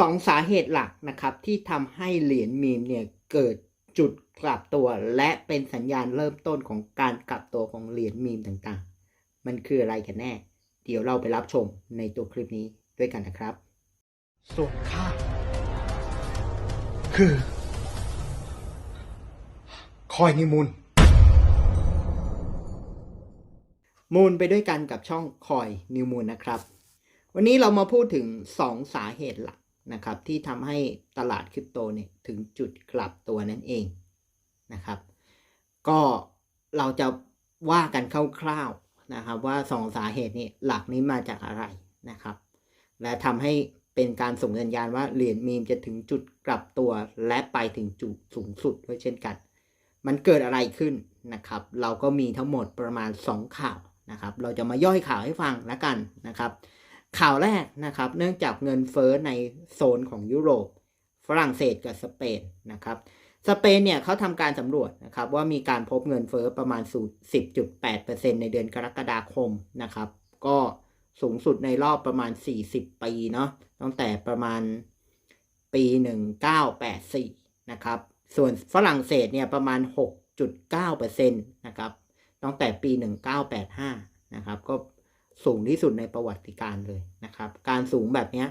สองสาเหตุหลักนะครับ ที่ทำให้เหรียญมีมเนี่ยเกิดจุดกลับตัว และเป็นสัญญาณเริ่มต้นของการกลับตัวของเหรียญมีมต่างๆ มันคืออะไรกันแน่ เดี๋ยวเราไปรับชมในตัวคลิปนี้ด้วยกันนะครับ ส่วนข้าคือ คอยนิมูลมูลไปด้วยกันกับช่องคอยนิวมูลนะครับ วันนี้เรามาพูดถึง 2 สาเหตุหลัก นะครับที่ทำให้ตลาดคริปโตเนี่ยถึงจุดกลับตัวนั่นเองนะครับ ก็เราจะว่ากันคร่าวๆนะครับว่า2สาเหตุนี้หลักนี้มาจากอะไรนะครับ และทำให้เป็นการส่งสัญญาณว่าเหรียญมีมจะถึงจุดกลับตัวและไปถึงจุดสูงสุดด้วยเช่นกัน มันเกิดอะไรขึ้นนะครับ เราก็มีทั้งหมดประมาณ 2 ข่าวนะครับ เราจะมาย่อยข่าวให้ฟังแล้วกันนะครับ ข่าวแรกนะครับ เนื่องจากเงินเฟ้อในโซนของยุโรป ฝรั่งเศสกับสเปนนะครับ สเปนเนี่ยเขาทำการสำรวจนะครับว่ามีการพบเงินเฟ้อประมาณสู10.8%ในเดือนกรกฎาคมนะครับ ก็สูงสุดในรอบประมาณ 40 ปีเนาะตั้งแต่ประมาณปี 1984 นะครับ ส่วนฝรั่งเศสเนี่ยประมาณ 6.9%นะครับตั้งแต่ปี 1985 นะครับ ก็ สูงที่สุดในประวัติการเลยนะครับ การสูงแบบนี้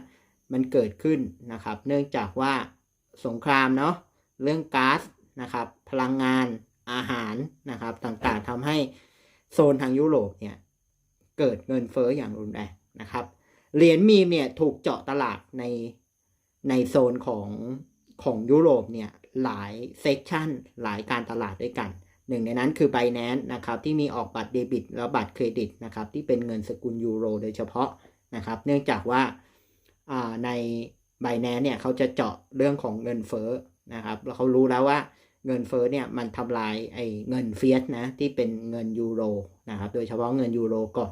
มันเกิดขึ้นนะครับ เนื่องจากว่าสงครามเนาะเรื่องก๊าซนะครับ พลังงานอาหารนะครับ ต่างๆทำให้โซนทางยุโรปเนี่ยเกิดเงินเฟ้ออย่างรุนแรงนะครับ เหรียญมีมเนี่ยถูกเจาะตลาดในในโซนของของยุโรปเนี่ยหลายเซกชันหลายการตลาดด้วยกัน หนึ่งในนั้นคือ Binance นะครับที่มีออกบัตรเดบิตและบัตรเครดิตนะครับที่เป็นเงินสกุลยูโรโดยเฉพาะนะครับเนื่องจากว่าใน Binance เนี่ยเขาจะเจาะเรื่องของเงินเฟ้อนะครับแล้วเขารู้แล้วว่าเงินเฟ้อเนี่ยมันทำลายไอ้เงินเฟียสนะที่เป็นเงินยูโรนะครับโดยเฉพาะเงินยูโรก่อน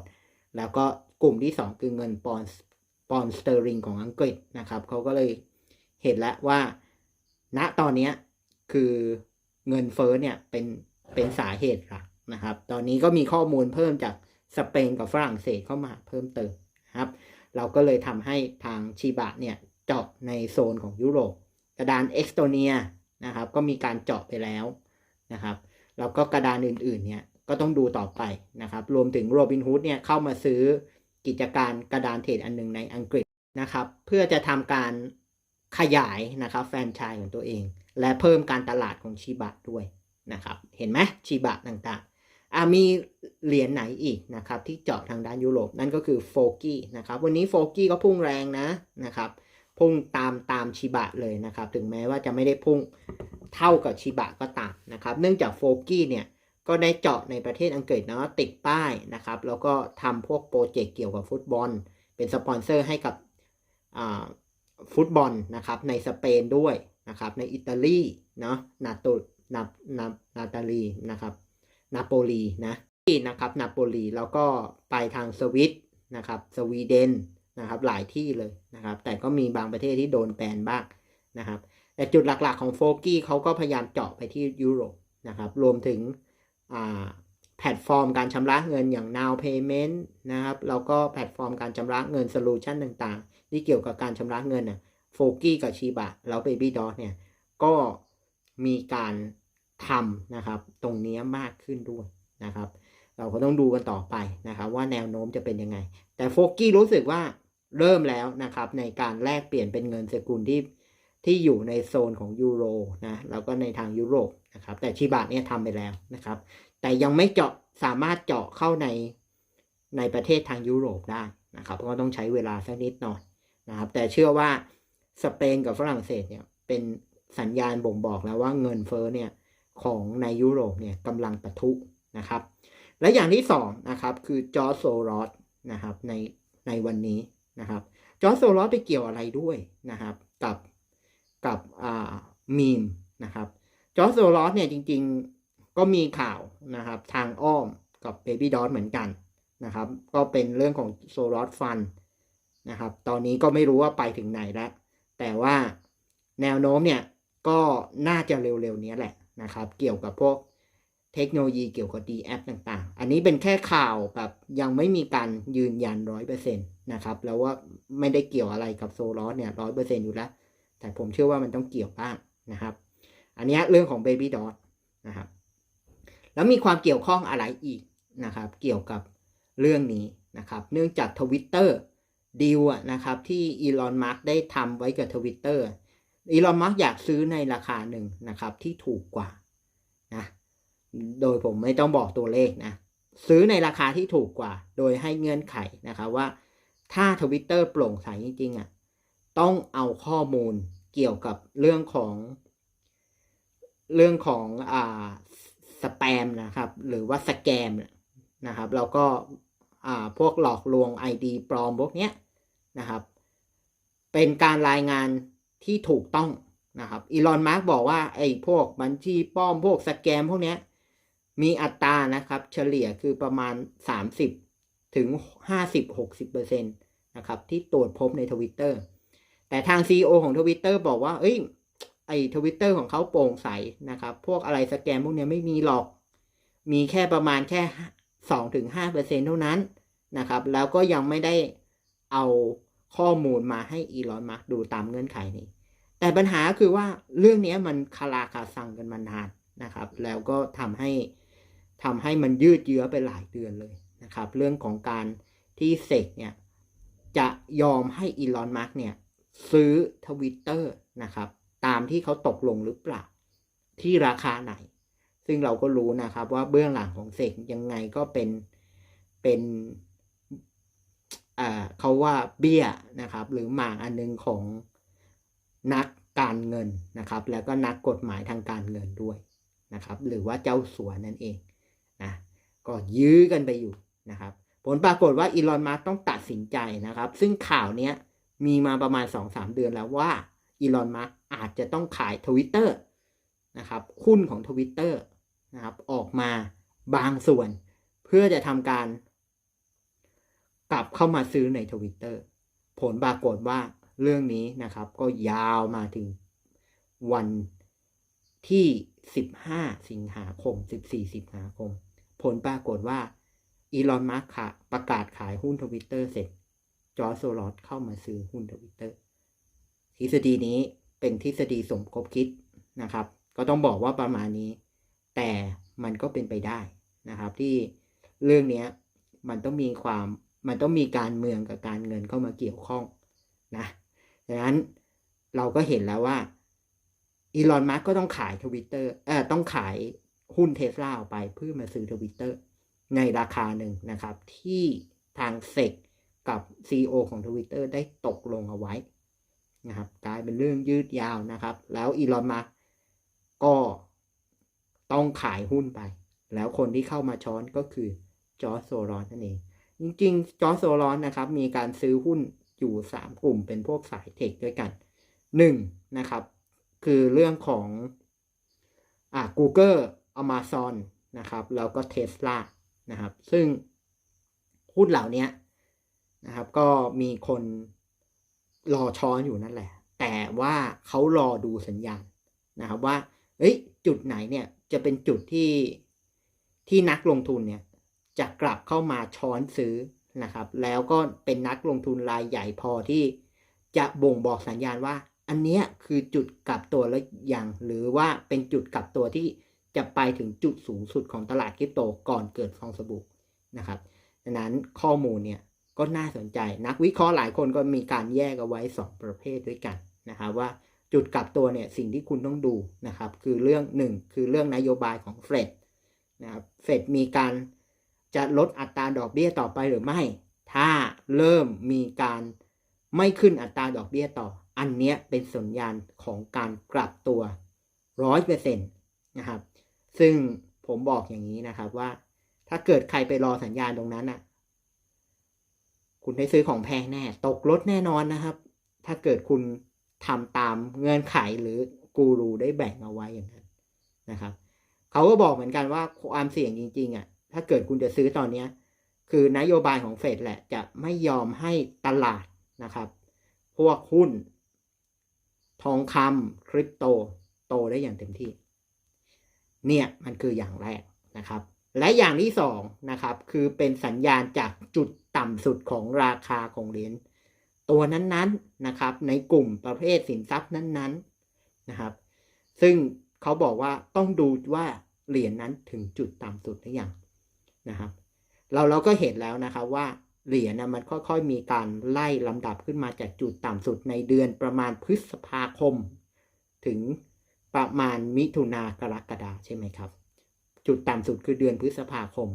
แล้วก็กลุ่มที่ 2 คือเงินปอนด์ปอนสเตอริงของอังกฤษนะครับเขาก็เลยเห็นแล้วว่า ณตอนนี้คือเงินเฟ้อเนี่ยเป็น เป็นสาเหตุหลักนะครับ ตอนนี้ก็มีข้อมูลเพิ่มจากสเปนกับฝรั่งเศสเข้ามาเพิ่มเติมนะครับ เราก็เลยทำให้ทางชิบะเนี่ยเจาะในโซนของยุโรป กระดานเอสโตเนียนะครับ ก็มีการเจาะไปแล้วนะครับ แล้วก็กระดานอื่นๆเนี่ยก็ต้องดูต่อไปนะครับ รวมถึงโรบินฮูดเนี่ยเข้ามาซื้อกิจการกระดานเทรดอันหนึ่งในอังกฤษนะครับ เพื่อจะทำการขยายนะครับแฟนชส์ของตัวเอง และเพิ่มการตลาดของชิบะด้วย นะครับ เห็นไหมชิบะต่างๆอ่ามีเหรียญไหนอีกนะครับที่เจาะทางด้านยุโรปนั่นก็คือโฟกี้นะครับวันนี้โฟกี้ก็พุ่งแรงนะนะครับพุ่งตามตามชิบะเลยนะครับ ถึงแม้ว่าจะไม่ได้พุ่งเท่ากับชิบะก็ตามนะครับ เนื่องจากโฟกี้เนี่ยก็ได้เจาะในประเทศอังกฤษเนาะติดป้ายนะครับ แล้วก็ทำพวกโปรเจกต์เกี่ยวกับฟุตบอล เป็นสปอนเซอร์ให้กับฟุตบอลนะครับในสเปนด้วยนะครับในอิตาลีเนาะนาโต นานานาตาลีนะครับนาโปลีนะที่นะครับนาโปลีแล้วก็ไปทางสวิตนะครับสวีเดนนะครับหลายที่เลยนะครับ แต่ก็มีบางประเทศที่โดนแบนบ้างนะครับแต่จุดหลักๆของโฟกี้เขาก็พยายามเจาะไปที่ยุโรปนะครับรวมถึงแพลตฟอร์มการชำระเงินอย่าง Now Payment นะครับแล้วก็แพลตฟอร์มการชำระเงินโซลูชันต่างๆ ที่เกี่ยวกับการชำระเงินน่ะโฟกี้กับชีบะแล้ว Baby d o เนี่ยก็มีการ ทำนะครับตรงนี้มากขึ้นด้วยนะครับ เราก็ต้องดูกันต่อไปนะครับ ว่าแนวโน้มจะเป็นยังไง แต่โฟกี้รู้สึกว่าเริ่มแล้วนะครับ ในการแลกเปลี่ยนเป็นเงินสกุลที่ที่อยู่ในโซนของยูโรนะแล้วก็ในทางยุโรปนะครับ แต่ชิบะเนี่ยทำไปแล้วนะครับ แต่ยังไม่เจาะสามารถเจาะเข้าในในประเทศทางยุโรปได้นะครับก็ต้องใช้เวลาสักนิดหน่อยนะครับ แต่เชื่อว่าสเปนกับฝรั่งเศสเนี่ยเป็นสัญญาณบ่งบอกแล้วว่าเงินเฟ้อเนี่ย ของในยุโรปเนี่ยกำลังปะทุนะครับ และอย่างที่สองนะครับคือจอร์โซรอสนะครับในในวันนี้นะครับจอร์โซรอสไปเกี่ยวอะไรด้วยนะครับกับกับอ่ามีมนะครับจอร์โซรอสเนี่ยจริงๆก็มีข่าวนะครับทางอ้อมกับ Baby d o t เหมือนกันนะครับ ก็เป็นเรื่องของโซลอสฟันนะครับ ตอนนี้ก็ไม่รู้ว่าไปถึงไหนแล้ว แต่ว่าแนวโน้มเนี่ยก็น่าจะเร็วๆนี้แหละ นะครับ เกี่ยวกับพวกเทคโนโลยีเกี่ยวกับ D app ต่างๆ อันนี้เป็นแค่ข่าวแบบยังไม่มีการยืนยันร้อยเปอร์เซ็นต์นะครับ แล้วว่าไม่ได้เกี่ยวอะไรกับโซลอสเนี่ยร้อยเปอร์เซ็นต์อยู่แล้ว แต่ผมเชื่อว่ามันต้องเกี่ยวบ้างนะครับ อันนี้เรื่องของ Baby Dot นะครับ แล้วมีความเกี่ยวข้องอะไรอีกนะครับ เกี่ยวกับเรื่องนี้นะครับ เนื่องจากทวิตเตอร์ดีลนะครับที่อีลอนมัสได้ทำไว้กับทวิตเตอร์ อีลอนมัสอยากซื้อในราคาหนึ่งนะครับ ที่ถูกกว่านะโดยผมไม่ต้องบอกตัวเลขนะซื้อในราคาที่ถูกกว่า โดยให้เงื่อนไขนะครับว่า ถ้าทวิตเตอร์โปร่งใสจริงๆอะต้องเอาข้อมูลเกี่ยวกับเรื่องของ เรื่องของอ่าสแปมนะครับ หรือว่าสแกมนะครับแล้วก็อ่าพวกหลอกลวง ID ปลอมพวกเนี้ยนะครับ เป็นการรายงาน ที่ถูกต้องนะครับอีลอนมาร์กบอกว่าไอ้พวกบัญชีปลอมพวกสแกมพวกเนี้ยมีอัตรานะครับ เฉลี่ยคือประมาณ 30 ถึง 50-60%นะครับ ที่ตรวจพบในทวิตเตอร์แต่ทาง CEO ของทวิตเตอร์บอกว่า เอ้ย ไอ้ทวิตเตอร์ของเขาโปร่งใสนะครับ พวกอะไรสแกมพวกนี้ไม่มีหรอก มีแค่ประมาณแค่สองถึงห้าเปอร์เซ็นเท่านั้นนะครับ แล้วก็ยังไม่ได้เอา ข้อมูลมาให้อีลอนมาร์กดูตามเงื่อนไขนี้ แต่ปัญหาคือว่าเรื่องนี้มันคาราคาซังกันมานานนะครับ แล้วก็ทำให้ทำให้มันยืดเยื้อไปหลายเดือนเลยนะครับ เรื่องของการที่เซกเนี่ยจะยอมให้อีลอนมาร์กเนี่ยซื้อทวิตเตอร์นะครับตามที่เขาตกลงหรือเปล่า ที่ราคาไหน ซึ่งเราก็รู้นะครับว่าเบื้องหลังของเสกยังไงก็เป็นเป็น เขาว่าเบี้ยนะครับ หรือหมากอันหนึงของนักการเงินนะครับ แล้วก็นักกฎหมายทางการเงินด้วยนะครับ หรือว่าเจ้าสัวนั่นเองนะก็ยื้อกันไปอยู่นะครับ ผลปรากฏว่าอีลอนมาร์ต้องตัดสินใจนะครับ ซึ่งข่าวเนี้ยมีมาประมาณ 2-3 เดือนแล้วว่าอีลอนมาร์อาจจะต้องขายทวิตเตอร์นะครับหุ้นของทวิตเตอร์นะครับออกมาบางส่วน เพื่อจะทำการ กลับเข้ามาซื้อในทวิตเตอร์ผลปรากฏว่าเรื่องนี้นะครับ ก็ยาวมาถึงวันที่ 15 สิงหาคม 14 สิงหาคม ผลปรากฏว่าอีลอนมัสก์ประกาศขายหุ้นทวิตเตอร์เสร็จ จอร์จโซลอสเข้ามาซื้อหุ้นทวิตเตอร์ทฤษฎีนี้เป็นทฤษฎีสมคบคิดนะครับ ก็ต้องบอกว่าประมาณนี้ แต่มันก็เป็นไปได้นะครับ ที่เรื่องนี้มันต้องมีความ มันต้องมีการเมืองกับการเงินเข้ามาเกี่ยวข้องนะดังนั้นเราก็เห็นแล้วว่าอีลอนมัสก็ต้องขายทวิตเตอร์เอ่อต้องขายหุ้นเทสลาออกไปเพื่อมาซื้อทวิตเตอร์ในราคาหนึ่งนะครับ ที่ทางเซกกับ CEO ของทวิตเตอร์ได้ตกลงเอาไว้นะครับกลายเป็นเรื่องยืดยาวนะครับ แล้วอีลอนมัสก็ต้องขายหุ้นไป แล้วคนที่เข้ามาช้อนก็คือจอร์จโซรอนนั่นเอง จริงๆจอร์โซรอนนะครับ มีการซื้อหุ้นอยู่ 3 กลุ่มเป็นพวกสายเทคด้วยกัน 1. นะครับ คือเรื่องของอ่า Google Amazon นะครับ แล้วก็ Tesla นะครับ ซึ่งหุ้นเหล่านี้นะครับ ก็มีคนรอช้อนอยู่นั่นแหละ แต่ว่าเขารอดูสัญญาณนะครับว่า เอ้ย จุดไหนเนี่ยจะเป็นจุดที่ที่นักลงทุนเนี่ย จะกลับเข้ามาช้อนซื้อนะครับ แล้วก็เป็นนักลงทุนรายใหญ่พอที่จะบ่งบอกสัญญาณว่า อันเนี้ยคือจุดกลับตัวแล้วยังหรือว่าเป็นจุดกลับตัวที่จะไปถึงจุดสูงสุดของตลาดคริปโตก่อนเกิดฟองสบู่นะครับดังนั้นข้อมูลเนี่ยก็น่าสนใจนักวิเคราะห์หลายคนก็มีการแยกเอาไว้ 2 ประเภทด้วยกันนะครับว่าจุดกลับตัวเนี่ยสิ่งที่คุณต้องดูนะครับ คือเรื่องหนึ่งคือเรื่องนโยบายของเฟดนะครับเฟดมีการ จะลดอัตราดอกเบี้ยต่อไปหรือไม่ ถ้าเริ่มมีการไม่ขึ้นอัตราดอกเบี้ยต่อ อันเนี้ยเป็นสัญญาณของการกลับตัวร้อยเปอร์เซ็นต์นะครับ ซึ่งผมบอกอย่างนี้นะครับว่า ถ้าเกิดใครไปรอสัญญาณตรงนั้นน่ะ คุณได้ซื้อของแพงแน่ ตกรถแน่นอนนะครับ ถ้าเกิดคุณทำตามเงื่อนไขหรือกูรูได้แบ่งเอาไว้อย่างนั้นนะครับ เขาก็บอกเหมือนกันว่าความเสี่ยงจริง ๆอะ ถ้าเกิดคุณจะซื้อตอนนี้คือนโยบายของเฟดแหละจะไม่ยอมให้ตลาดนะครับ พวกหุ้น ทองคำคริปโต โตได้อย่างเต็มที่ เนี่ยมันคืออย่างแรกนะครับ และอย่างที่สองนะครับ คือเป็นสัญญาณจากจุดต่ำสุดของราคาของเหรียญตัวนั้นๆนะครับ ในกลุ่มประเภทสินทรัพย์นั้นๆนะครับ ซึ่งเขาบอกว่าต้องดูว่าเหรียญนั้นถึงจุดต่ำสุดหรือยัง นะครับ เราเราก็เห็นแล้วนะครับว่าเหรียญนะมันค่อยๆ มีการไล่ลำดับขึ้นมาจากจุดต่ำสุดในเดือนประมาณพฤษภาคม ถึงประมาณมิถุนากรกฎาใช่ไหมครับ จุดต่ำสุดคือเดือนพฤษภาคม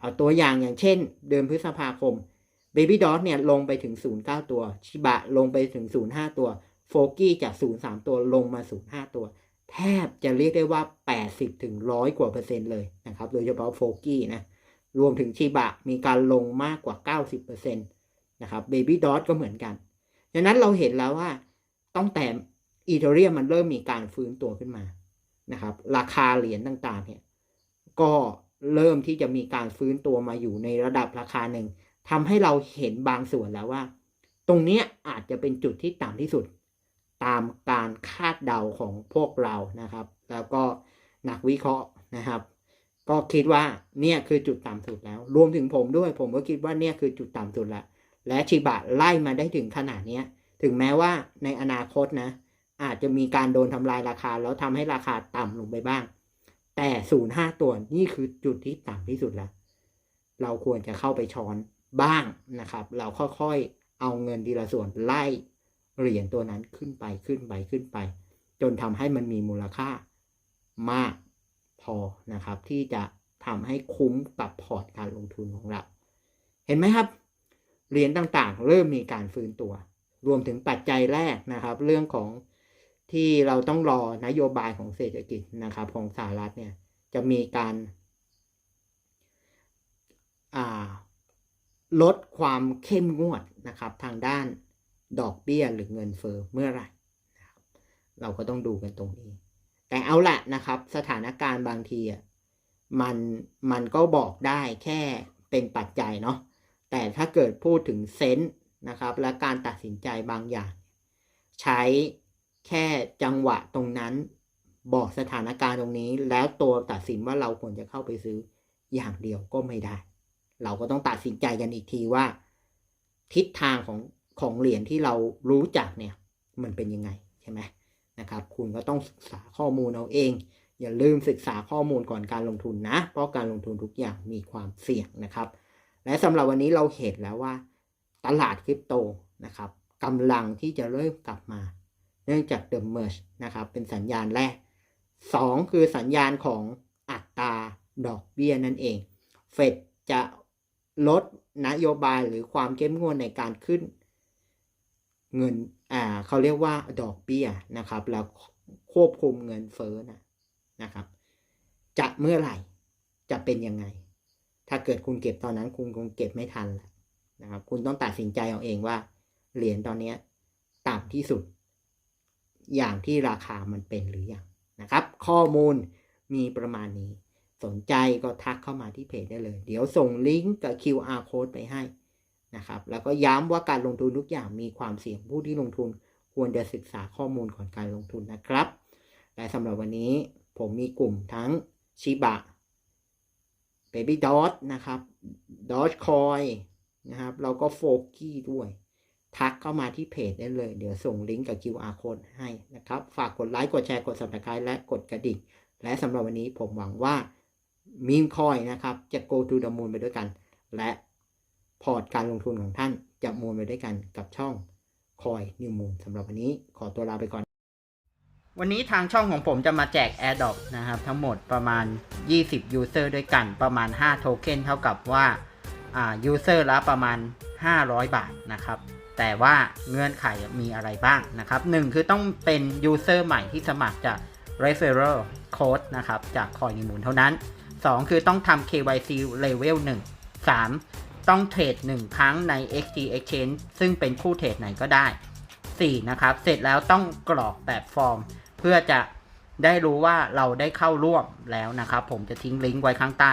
เอาตัวอย่างอย่างเช่น เดือนพฤษภาคม Baby d o t เนี่ยลงไปถึง 09 ตัว ชิบะลงไปถึง 05 ตัวโฟกี้จาก 03 ตัวลงมา 05 ตัว แทบจะเรียกได้ว่า 80ถึง100 กว่าเปอร์เซ็นต์เลยนะครับ โดยเฉพาะโฟกี้นะ รวมถึงชิบะมีการลงมากกว่า 90%นะครับ Baby d o t ก็เหมือนกันดังนั้นเราเห็นแล้วว่าตั้งแต่อีเทเรียมมันเริ่มมีการฟื้นตัวขึ้นมานะครับ ราคาเหรียญต่างๆเนี่ยก็เริ่มที่จะมีการฟื้นตัวมาอยู่ในระดับราคาหนึ่งทำให้เราเห็นบางส่วนแล้วว่า ตรงนี้อาจจะเป็นจุดที่ต่ำที่สุด ตามการคาดเดาของพวกเรานะครับ แล้วก็นักวิเคราะห์นะครับ ก็คิดว่าเนี่ยคือจุดต่ำสุดแล้ว รวมถึงผมด้วย ผมก็คิดว่าเนี่ยคือจุดต่ำสุดละ และชิบะไล่มาได้ถึงขนาดนี้ถึงแม้ว่าในอนาคตนะ อาจจะมีการโดนทำลายราคา แล้วทำให้ราคาต่ำลงไปบ้าง แต่ศูนย์ห้าตัวนี่คือจุดที่ต่ำที่สุดล้วเราควรจะเข้าไปช้อนบ้างนะครับ เราค่อยๆเอาเงินทีละส่วนไล่เหรียญตัวนั้นขึ้นไปขึ้นไปขึ้นไป จนทำให้มันมีมูลค่ามาก พอนะครับ ที่จะทำให้คุ้มกับพอร์ตการลงทุนของเรา เห็นไหมครับ เหรียญต่างๆ เริ่มมีการฟื้นตัว รวมถึงปัจจัยแรกนะครับ เรื่องของที่เราต้องรอนโยบายของเศรษฐกิจนะครับของสหรัฐเนี่ยจะมีการาลดความเข้มงวดนะครับ ทางด้านดอกเบี้ยหรือเงินเฟอ้อเมื่อไหร่เราก็ต้องดูกันตรงนี้ แต่เอาละนะครับ สถานการณ์บางทีอะมันมันก็บอกได้แค่เป็นปัจจัยเนาะแต่ถ้าเกิดพูดถึงเซนส์นะครับ และการตัดสินใจบางอย่าง ใช้แค่จังหวะตรงนั้นบอกสถานการณ์ตรงนี้ แล้วตัวตัดสินว่าเราควรจะเข้าไปซื้ออย่างเดียวก็ไม่ได้ เราก็ต้องตัดสินใจกันอีกทีว่า ทิศทางของของเหรียญที่เรารู้จักเนี่ย มันเป็นยังไงใช่ไหม นะครับ คุณก็ต้องศึกษาข้อมูลเอาเอง อย่าลืมศึกษาข้อมูลก่อนการลงทุนนะ เพราะการลงทุนทุกอย่างมีความเสี่ยงนะครับ และสำหรับวันนี้เราเห็นแล้วว่า ตลาดคริปโตนะครับกำลังที่จะเริ่มกลับมา เนื่องจาก The Merge นะครับเป็นสัญญาณแรก 2 คือสัญญาณของอัตราดอกเบี้ยนั่นเอง เฟดจะลดนโยบายหรือความเข้มงวดในการขึ้น เงิน อ่าเขาเรียกว่าดอกเบี้ยนะครับ แล้วควบคุมเงินเฟ้อนะนะครับ จะเมื่อไหร่จะเป็นยังไง ถ้าเกิดคุณเก็บตอนนั้นคุณคงเก็บไม่ทันแล้วนะครับ คุณต้องตัดสินใจเอาเองว่า เหรียญตอนนี้ต่ำที่สุด อย่างที่ราคามันเป็นหรือยังนะครับ ข้อมูลมีประมาณนี้ สนใจก็ทักเข้ามาที่เพจได้เลย เดี๋ยวส่งลิงก์กับ QR code ไปให้ นะครับ แล้วก็ย้ำว่าการลงทุนทุกอย่างมีความเสี่ยงผู้ที่ลงทุนควรจะศึกษาข้อมูลก่อนการลงทุนนะครับ และสำหรับวันนี้ผมมีกลุ่มทั้งชิบะ Baby Dot นะครับ Dogecoin นะครับ แล้วก็โฟกี้ด้วย ทักเข้ามาที่เพจได้เลย เดี๋ยวส่งลิงก์กับ QR code ให้นะครับ ฝากกดไลค์ กดแชร์ กด subscribe และกดกระดิ่ง และสำหรับวันนี้ผมหวังว่ามีมคอยนะครับ จะ go to the moon ไปด้วยกัน และ พอร์ตการลงทุนของท่านจะมูนไปด้วยกันกับช่องคอยนิวมูนสำหรับวันนี้ขอตัวลาไปก่อน วันนี้ทางช่องของผมจะมาแจก AirDrop นะครับ ทั้งหมดประมาณ 20 User ด้วยกันประมาณ 5 โทเค็นเท่ากับว่าอ่า User ละประมาณ 500 บาทนะครับ แต่ว่าเงื่อนไขมีอะไรบ้างนะครับ 1 คือต้องเป็น User ใหม่ที่สมัครจาก Referral Code นะครับ จากคอยนิมูลเท่านั้น 2 คือต้องทำ KYC Level 1 3 ต้องเทรด1ครั้งใน XT Exchange ซึ่งเป็นคู่เทรดไหนก็ได้ 4 นะครับ เสร็จแล้วต้องกรอกแบบฟอร์ม เพื่อจะได้รู้ว่าเราได้เข้าร่วมแล้วนะครับ ผมจะทิ้งลิงก์ไว้ข้างใต้